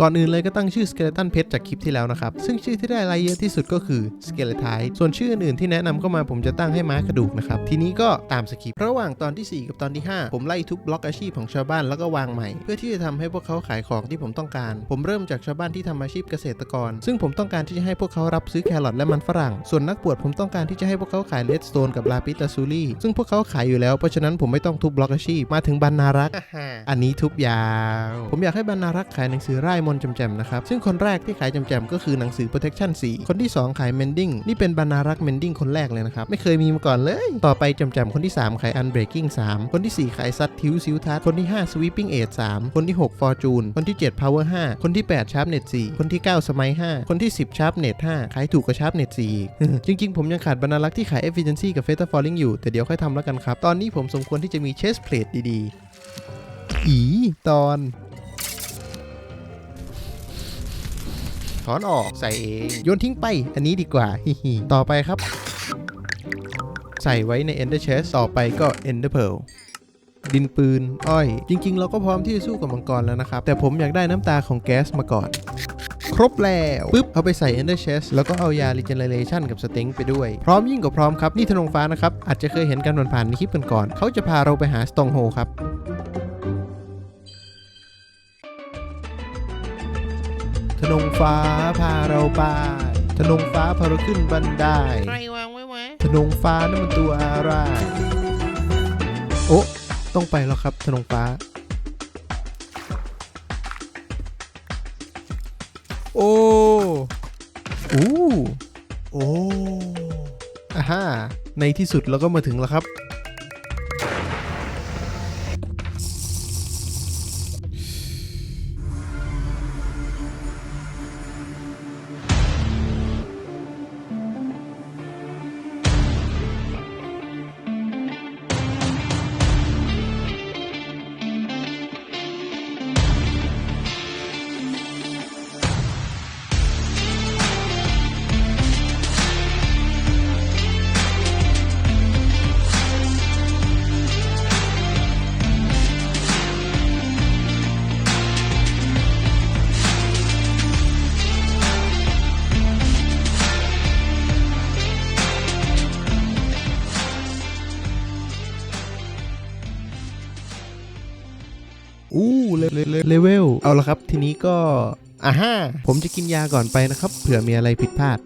ก่อนอื่นเลยก็ตั้งชื่อ Skeleton Pet จากคลิปที่แล้วนะครับ ซึ่งชื่อที่ได้ไลค์เยอะที่สุดก็คือ Skeletite ส่วนชื่ออื่นๆที่แนะนำเข้ามาผมจะตั้งให้ม้ากระดูกนะครับ ทีนี้ก็ตามสคริปต์ระหว่างตอนที่ 4 กับตอนที่ 5 ผมไล่ทุบบล็อกอาชีพของชาวบ้านแล้วก็วางใหม่ เพื่อที่จะทำให้พวกเขาขายของที่ผมต้องการ ผมเริ่มจากชาวบ้านที่ทำอาชีพเกษตรกร ซึ่งผมต้องการที่จะให้พวกเขารับซื้อแครอทและมันฝรั่ง ส่วนนักบวชผมต้องการที่จะให้พวกเขาขายเลดสโตนกับลาปิสลาซูรี่ซึ่งพวกเขาขายอยู่แล้วเพราะฉะนั้นผมไม่ต้องทุบบล็อกอาชีพมาถึงบรรณารักษ์อันนี้ทุบยาว ผมอยากให้บรรณารักษ์ขายหนังสือร่ายมนต์แจมนะครับ ซึ่งคนแรกที่ขายแจมก็คือหนังสือ protection 4 คนที่ 2 ขาย mending นี่เป็นบรรณารักษ์ mending คนแรกเลยนะครับ ไม่เคยมีมาก่อนเลย ต่อไปแจมคนที่ 3 ขาย unbreaking 3 คนที่ 4 ขายซัดทิวซิวทัศคนที่ 5 sweeping aid 3คนที่ 6 fortune คนที่ 7 power 5 คนที่ 8 sharpnet 4 คนที่ 9 smite 5 คนที่ 10 sharpnet 5 ขายถูกกว่า sharpnet 4จริงๆ ผมยังขาดบรรณารักษ์ที่ขาย efficiency กับ fatal falling อยู่แต่เดี๋ยวค่อยทำแล้วกันครับตอนนี้ผมสมควรที่จะมี chest plate ดีๆ อีตอน ถอนออกใส่เองโยนทิ้งไป อันนี้ดีกว่าฮิฮิต่อไปครับ ใส่ไว้ใน Ender Chest ต่อไปก็ Ender Pearl ดินปืน อ้อย จริง ๆ เราก็พร้อมที่จะสู้กับมังกรแล้วนะครับ แต่ผมอยากได้น้ำตาของแก๊สมาก่อน ครบแล้วปุ๊บ เอาไปใส่ Ender Chest แล้วก็เอายา Regeneration กับ Sting ไปด้วย พร้อมยิ่งกว่าพร้อมครับ นี่ธนงฟ้านะครับ อาจจะเคยเห็นกันผ่านๆในคลิปก่อนๆเขาจะพาเราไปหา Stronghold ครับ นงฟ้าพาเราไปธนงฟ้าพาเราขึ้นบันไดใครวางไว้วะธนงฟ้านั่นมันตัวอะไร โอ้ต้องไปแล้วครับธนงฟ้า โอ้อู้โอ้อาฮ่าในที่สุดเราก็มาถึงแล้วครับ เลเลเลเลเวลเอาละครับ ทีนี้ก็อ่าฮ่าผมจะกินยาก่อนไปนะครับ เผื่อมีอะไรผิดพลาด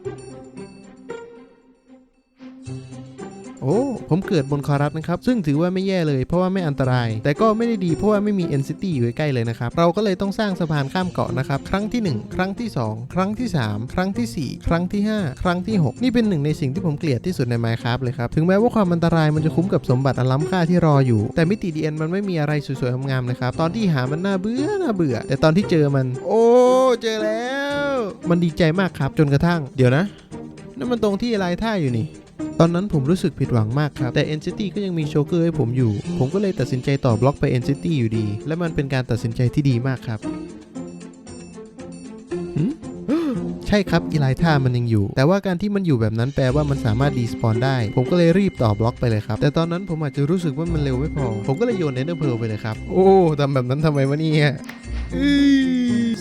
โอ้ ผมเกิดบนคอรัสนะครับ ซึ่งถือว่าไม่แย่เลยเพราะว่าไม่อันตราย แต่ก็ไม่ได้ดีเพราะว่าไม่มี NCT อยู่ใกล้เลยนะครับ เราก็เลยต้องสร้างสะพานข้ามเกาะนะครับ ครั้งที่ 1 ครั้งที่ 2 ครั้งที่ 3 ครั้งทีสี่4 ครั้งที่ 5 ครั้งที่ 6 นี่เป็นหนึ่งในสิ่งที่ผมเกลียดที่สุดใน Minecraft เลยครับ ถึงแม้ว่าความอันตรายมันจะคุ้มกับสมบัติอันล้ำค่าที่รออยู่ แต่มิติ DN มันไม่มีอะไรสวยๆงามๆเลยครับตอนที่หามันน่าเบื่อน่าเบื่อ แต่ตอนที่เจอมัน โอ้เจอแล้ว มันดีใจมากครับจนกระทั่ง เดี๋ยวนะนั่นมันตรงที่ลายท่าอยู่นี่ ตอนนั้นผมรู้สึกผิดหวังมากครับ แต่ NCT ก็ยังมีโชเกอร์ให้ผมอยู่ ผมก็เลยตัดสินใจต่อบล็อกไป NCT อยู่ดี และมันเป็นการตัดสินใจที่ดีมากครับใช่ครับอีไลท่ามันยังอยู่ แต่ว่าการที่มันอยู่แบบนั้นแปลว่ามันสามารถดีสปอนได้ ผมก็เลยรีบต่อบล็อกไปเลยครับ แต่ตอนนั้นผมอาจจะรู้สึกว่ามันเร็วไม่พอ ผมก็เลยโยนเนเธอร์เพลไปเลยครับ โอ้ทำแบบนั้นทำไมวะเนี่ย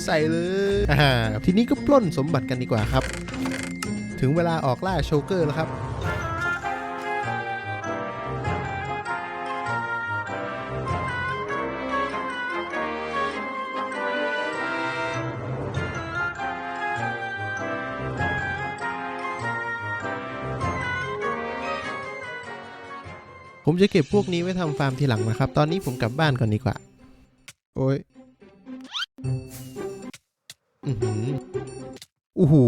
ใส่เลยทีนี้ก็ปล้นสมบัติกันดีกว่าครับ ถึงเวลาออกล่าโชเกอร์แล้วครับ ผมจะเก็บพวกนี้ไว้ทำฟาร์มทีหลังนะครับ ตอนนี้ผมกลับบ้านก่อนดีกว่า โอ้ยอือหืออู้หู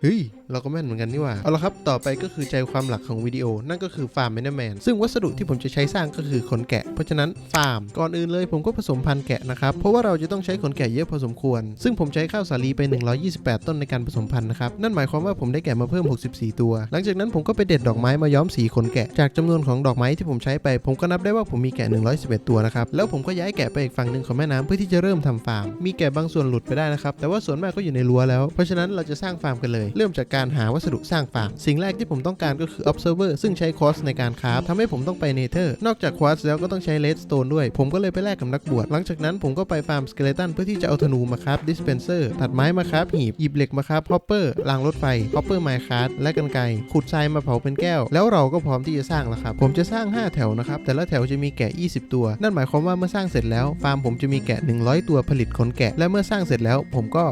เฮ้ยเราก็แม่นเหมือนกันนี่หว่า เอาละครับ ต่อไปก็คือใจความหลักของวิดีโอ นั่นก็คือฟาร์มแมนแมนซึ่งวัสดุที่ผมจะใช้สร้างก็คือขนแกะ เพราะฉะนั้นฟาร์มก่อนอื่นเลยผมก็ผสมพันธุ์แกะนะครับ เพราะว่าเราจะต้องใช้ขนแกะเยอะพอสมควร ซึ่งผมใช้ข้าวสาลีไป 128 ต้นในการผสมพันธุ์นะครับ นั่นหมายความว่าผมได้แกะมาเพิ่ม 64 ตัว หลังจากนั้นผมก็ไปเด็ดดอกไม้มาย้อมสีขนแกะ จากจำนวนของดอกไม้ที่ผมใช้ไป ผมก็นับได้ว่าผมมีแกะ 111 ตัวนะครับ แล้วผมก็ย้ายแกะไปอีกฝั่งหนึ่งของแม่น้ำเพื่อที่จะเริ่มทำฟาร์ม มีแกะบางส่วนหลุดไปได้นะครับ แต่ว่าส่วนมากก็อยู่ในรั้วแล้ว เพราะฉะนั้นเราจะสร้างฟาร์มกันเลย เริ่มจากการหาวัสดุสร้างฟาร์ม สิ่งแรกที่ผมต้องการก็คือ observer ซึ่งใช้คอสในการคราฟทำให้ผมต้องไปเนเธอร์ นอกจากควอสแล้วก็ต้องใช้เลดสโตนด้วย ผมก็เลยไปแลกกับนักบวช หลังจากนั้นผมก็ไปฟาร์มสเกเลตันเพื่อที่จะเอาธนูมาคราฟดิสเพนเซอร์ ตัดไม้มาคราฟหีบ หยิบเหล็กมาคราฟฮอปเปอร์รางรถไฟฮอปเปอร์ไมค์คาร์และกันไกขุดทรายมาเผาเป็นแก้ว แล้วเราก็พร้อมที่จะสร้างแล้วครับ ผมจะสร้าง 5 แถวนะครับ แต่ละแถวจะมีแกะ 20 ตัว นั่นหมายความว่าเมื่อสร้างเสร็จแล้วฟาร์มผมจะมีแกะ 100 ตัวผลิตขนแกะ และเมื่อสร้างเสร็จแล้ว ผมก็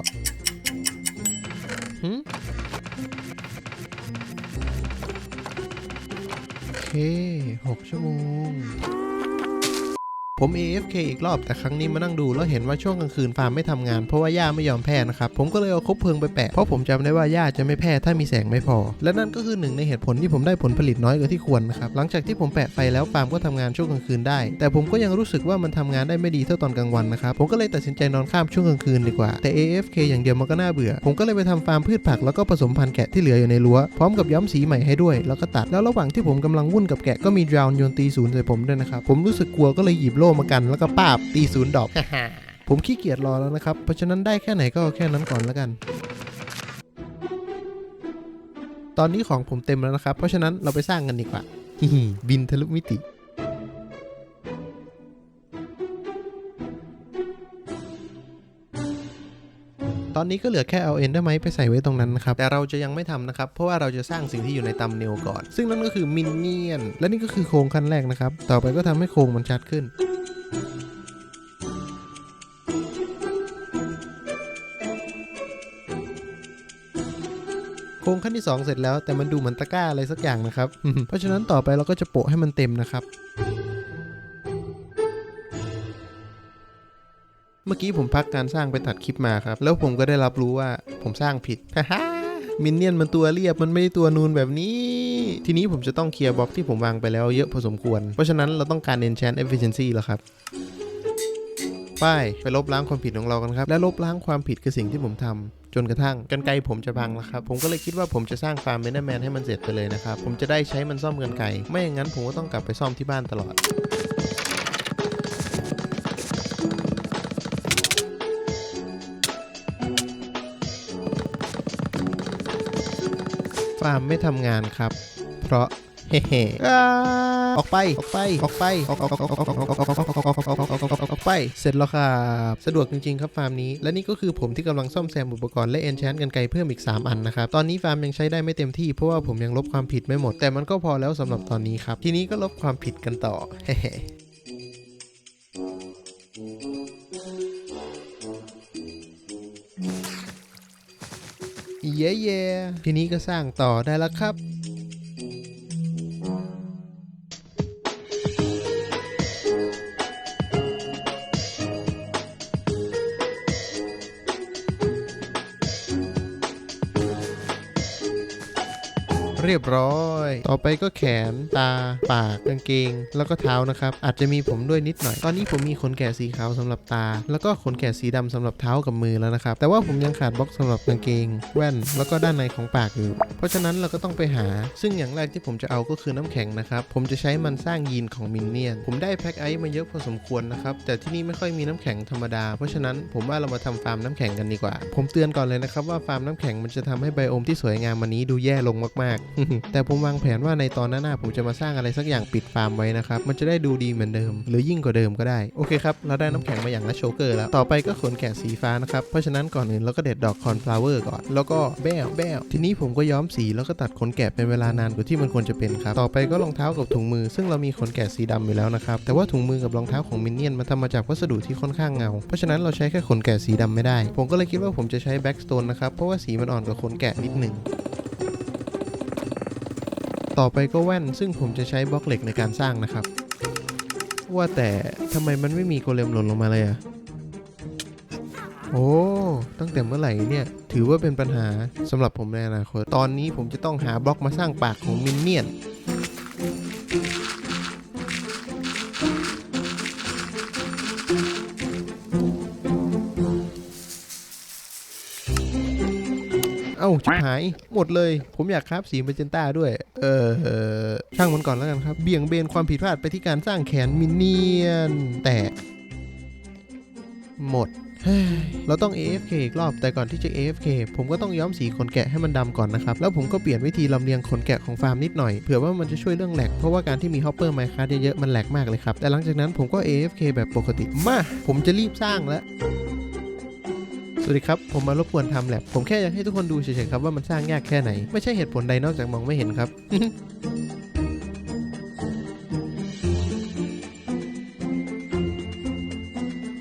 오케이, 걱정. 뭐. ผม AFK อีกรอบแต่ครั้งนี้มานั่งดูแล้วเห็นว่าช่วงกลางคืนฟาร์มไม่ทำงานเพราะว่าหญ้าไม่ยอมแพร่นะครับผมก็เลยเอาคบเพลิงไปแปะเพราะผมจำได้ว่าหญ้าจะไม่แพร่ถ้ามีแสงไม่พอ และนั่นก็คือหนึ่งในเหตุผลที่ผมได้ผลผลิตน้อยกว่าที่ควรนะครับหลังจากที่ผมแปะไฟแล้วฟาร์มก็ทำงานช่วงกลางคืนได้ แต่ผมก็ยังรู้สึกว่ามันทำงานได้ไม่ดีเท่าตอนกลางวันนะครับผมก็เลยตัดสินใจนอนข้ามช่วงกลางคืนดีกว่าแต่ AFK อย่างเดียวมันก็น่าเบื่อ ผมก็เลยไปทำฟาร์มพืชผักแล้วก็ผสมพันธุ์แกะที่เหลืออยู่ในรั้วพร้อมกับย้อมสีใหม่ให้ด้วยแล้วก็ตัดแล้วระหว่างที่ผมกำลังวุ่นกับแกะก็มีดราวน์โยนตีศูนย์ใส่ผมด้วยนะครับผมรู้สึกกลัวก็เลยหยิบโล่มากันแล้วก็ป้าบตีศูนย์ดอกผมขี้เกียจรอแล้วนะครับ เพราะฉะนั้นได้แค่ไหนก็เอาแค่นั้นก่อนแล้วกัน ตอนนี้ของผมเต็มแล้วนะครับ เพราะฉะนั้นเราไปสร้างกันดีกว่าฮิฮิบินทะลุมิติตอนนี้ก็เหลือแค่เอาเอนเดอร์ไมไปใส่ไว้ตรงนั้นนะครับ แต่เราจะยังไม่ทำนะครับ เพราะว่าเราจะสร้างสิ่งที่อยู่ในตัมเนลก่อน ซึ่งนั่นก็คือมินเนี่ยน และนี่ก็คือโครงขั้นแรกนะครับ ต่อไปก็ทำให้โครงมันชัดขึ้น รงขั้นที่ 2 เสร็จแล้วแต่มันดูเหมือนตะกร้าอะไรสักอย่างนะครับ เพราะฉะนั้นต่อไปเราก็จะโปะให้มันเต็มนะครับเมื่อกี้ผมพักการสร้างไปตัดคลิปมาครับ แล้วผมก็ได้รับรู้ว่าผมสร้างผิดมินเนี่ยนมันตัวเรียบมันไม่ได้ตัวนูนแบบนี้ ทีนี้ผมจะต้องเคลียร์บล็อกที่ผมวางไปแล้วเยอะพอสมควร เพราะฉะนั้นเราต้องการ enchant efficiency แล้วครับไปไปลบล้างความผิดของเรากันครับ และลบล้างความผิดคือสิ่งที่ผมทำ จนกระทั่งกันไกผมจะพังแล้วครับ ผมก็เลยคิดว่าผมจะสร้างฟาร์มเมนแมนให้มันเสร็จไปเลยนะครับ ผมจะได้ใช้มันซ่อมกันไกไม่อย่างนั้นผมก็ต้องกลับไปซ่อมที่บ้านตลอดฟาร์มไม่ทำงานครับ เพราะ เฮ้ๆอ่าออกไป ออกไป ออกไปออกออกออกออกออกออกออกออกออกออกออกออกออกออกไป เสร็จแล้วครับ สะดวกจริงๆครับฟาร์มนี้ และนี่ก็คือผมที่กำลังซ่อมแซมอุปกรณ์และเอนช n นกันไกลเพิ่มอีก 3 อันนะครับ ตอนนี้ฟาร์มยังใช้ได้ไม่เต็มที่เพราะว่าผมยังลบความผิดไม่หมด แต่มันก็พอแล้วสำหรับตอนนี้ครับ ทีนี้ก็ลบความผิดกันต่อ เฮ้เย้เย่ทีนี้ก็สร้างต่อได้แล้วครับ เรียบร้อย ต่อไปก็แขน ตา ปาก กางเกง แล้วก็เท้านะครับ อาจจะมีผมด้วยนิดหน่อย ตอนนี้ผมมีขนแกะสีขาวสำหรับตา แล้วก็ขนแกะสีดำสำหรับเท้ากับมือแล้วนะครับ แต่ว่าผมยังขาดบล็อกสำหรับกางเกง แว่น แล้วก็ด้านในของปากอยู่ เพราะฉะนั้นเราก็ต้องไปหา ซึ่งอย่างแรกที่ผมจะเอาก็คือน้ำแข็งนะครับ ผมจะใช้มันสร้างยีนของมินเนี่ยน ผมได้แพ็คไอซ์มาเยอะพอสมควรนะครับ แต่ที่นี่ไม่ค่อยมีน้ำแข็งธรรมดา เพราะฉะนั้นผมว่าเรามาทำฟาร์มน้ำแข็งกันดีกว่า ผมเตือนก่อนเลยนะครับว่าฟาร์มน้ำแข็งมันจะทำให้ไบโอมที่สวยงามวันนี้ดูแย่ลงมากๆแต่ผมวางแผนว่าในตอนหน้าๆผมจะมาสร้างอะไรสักอย่างปิดฟาร์มไว้นะครับ มันจะได้ดูดีเหมือนเดิม หรือยิ่งกว่าเดิมก็ได้ โอเคครับ เราได้น้ำแข็งมาอย่างละโชเกอร์แล้ว ต่อไปก็ขนแกะสีฟ้านะครับ เพราะฉะนั้นก่อนอื่นเราก็เด็ดดอกคอนฟลาวเวอร์ก่อน แล้วก็แบ้วแบ้วทีนี้ผมก็ย้อมสีแล้วก็ตัดขนแกะเป็นเวลานานกว่าที่มันควรจะเป็นครับ ต่อไปก็รองเท้ากับถุงมือ ซึ่งเรามีขนแกะสีดำอยู่แล้วนะครับ แต่ว่าถุงมือกับรองเท้าของมินเนี่ยนมันทำมาจากวัสดุที่ค่อนข้างเงา เพราะฉะนั้นเราใช้แค่ขนแกะสีดำไม่ได้ ผมก็เลยคิดว่าผมจะใช้แบ็กสโตนนะครับ เพราะว่าสีมันอ่อนกว่าขนแกะนิดหนึ่ง ต่อไปก็แว่น ซึ่งผมจะใช้บล็อกเหล็กในการสร้างนะครับ ว่าแต่ทำไมมันไม่มีโกเลมหล่นลงมาเลยอะโอ้ ตั้งแต่เมื่อไหร่เนี่ย ถือว่าเป็นปัญหาสำหรับผมในอนาคต ตอนนี้ผมจะต้องหาบล็อกมาสร้างปากของมินเนี่ยนาชิบหายหมดเลย ผมอยากคราบสีเมเจนต้าด้วย เออช่างมันก่อนแล้วกันครับ เบี่ยงเบนความผิดพลาดไปที่การสร้างแขนมินเนี่ยน แต่หมดเราต้อง AFK อีกรอบ แต่ก่อนที่จะ AFK ผมก็ต้องย้อมสีขนแกะให้มันดำก่อนนะครับ แล้วผมก็เปลี่ยนวิธีลำเลียงขนแกะของฟาร์มนิดหน่อย เผื่อว่ามันจะช่วยเรื่องแหลก เพราะว่าการที่มีฮอปเปอร์ไมค์คาเยอะๆมันแหลกมากเลยครับ แต่หลังจากนั้นผมก็ AFK แบบปกติ มา ผมจะรีบสร้างแล้ว สวัสดีครับ ผมมารบกวนทำแลบผมแค่อยากให้ทุกคนดูเฉยๆครับว่ามันสร้างยากแค่ไหน ไม่ใช่เหตุผลใดนอกจากมองไม่เห็นครับ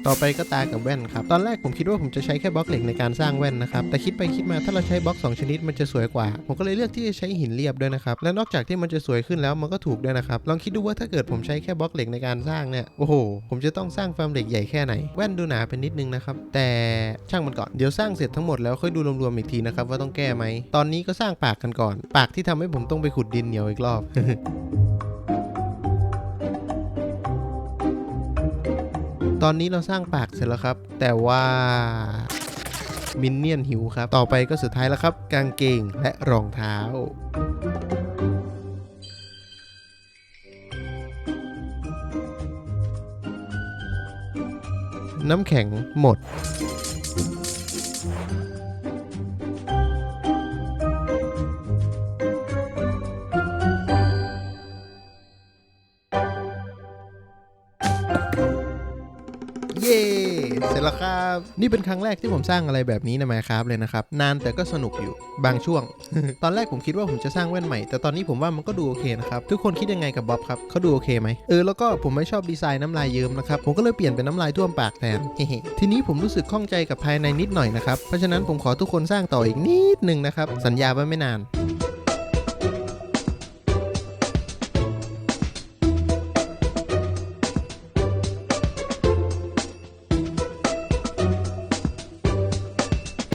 ต่อไปก็ตากับแว่นครับ ตอนแรกผมคิดว่าผมจะใช้แค่บล็อกเหล็กในการสร้างแว่นนะครับ แต่คิดไปคิดมาถ้าเราใช้บล็อก 2 ชนิดมันจะสวยกว่า ผมก็เลยเลือกที่จะใช้หินเรียบด้วยนะครับ และนอกจากที่มันจะสวยขึ้นแล้วมันก็ถูกด้วยนะครับ ลองคิดดูว่าถ้าเกิดผมใช้แค่บล็อกเหล็กในการสร้างเนี่ย โอ้โห ผมจะต้องสร้างฟาร์มเหล็กใหญ่แค่ไหน แว่นดูหนาเป็นนิดนึงนะครับ แต่ช่างมันก่อน เดี๋ยวสร้างเสร็จทั้งหมดแล้วค่อยดูรวมๆอีกทีนะครับว่าต้องแก้ไหม ตอนนี้ก็สร้างปากกันก่อน ปากที่ทำให้ผมต้องไปขุดดินเหนียวอีกรอบ ตอนนี้เราสร้างปากเสร็จแล้วครับ แต่ว่ามินเนี่ยนหิวครับ ต่อไปก็สุดท้ายแล้วครับ กางเกงและรองเท้าน้ำแข็งหมด ร็จแล้วครับ นี่เป็นครั้งแรกที่ผมสร้างอะไรแบบนี้ใน Minecraft เลยนะครับ นานแต่ก็สนุกอยู่บางช่วง ตอนแรกผมคิดว่าผมจะสร้างแว่นใหม่ แต่ตอนนี้ผมว่ามันก็ดูโอเคนะครับทุกคนคิดยังไงกับบ๊อบครับเขาดูโอเคไหมเออแล้วก็ผมไม่ชอบดีไซน์น้ำลายเยิ้มนะครับผมก็เลยเปลี่ยนเป็นน้ำลายท่วมปากแทนทีนี้ผมรู้สึกข้องใจกับภายในนิดหน่อยนะครับเพราะฉะนั้นผมขอทุกคนสร้างต่ออีกนิดนึงนะครับสัญญาว่าไม่นาน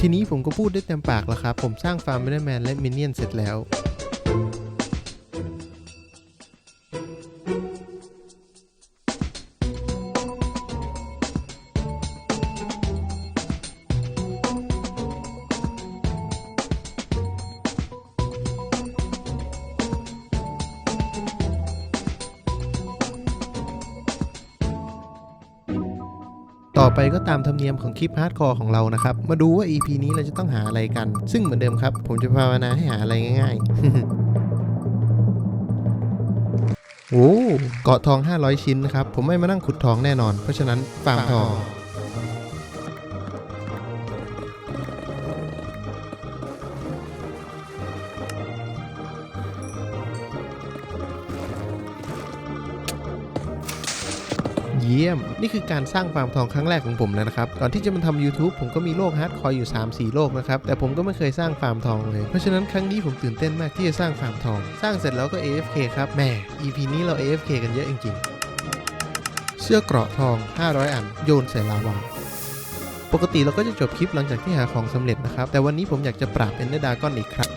ทีนี้ผมก็พูดได้เต็มปากแล้วครับ ผมสร้างฟาร์มเมอร์แมนและมินเนี่ยนเสร็จแล้ว ไปก็ตามธรรมเนียมของคลิปฮาร์ดคอร์ของเรานะครับ มาดูว่า EP นี้เราจะต้องหาอะไรกัน ซึ่งเหมือนเดิมครับ ผมจะภาวนาให้หาอะไรง่ายๆ โอ้เกาะทอง 500 ชิ้นนะครับ ผมไม่มานั่งขุดทองแน่นอน เพราะฉะนั้นฟาร์มทอง เยี่ยม นี่คือการสร้างฟาร์มทองครั้งแรกของผมแล้วนะครับ ก่อนที่จะมาทำ YouTube ผมก็มีโลกฮาร์ดคอร์อยู่ 3-4 โลกนะครับ แต่ผมก็ไม่เคยสร้างฟาร์มทองเลย เพราะฉะนั้นครั้งนี้ผมตื่นเต้นมากที่จะสร้างฟาร์มทอง สร้างเสร็จแล้วก็ AFK ครับ แหม EP นี้เรา AFK กันเยอะจริงๆ เสื้อเกราะทอง 500 อัน โยนใส่ลาวาปกติเราก็จะจบคลิปหลังจากที่หาของสำเร็จนะครับ แต่วันนี้ผมอยากจะปราบเอนเดอร์ดากอนอีกครั้ง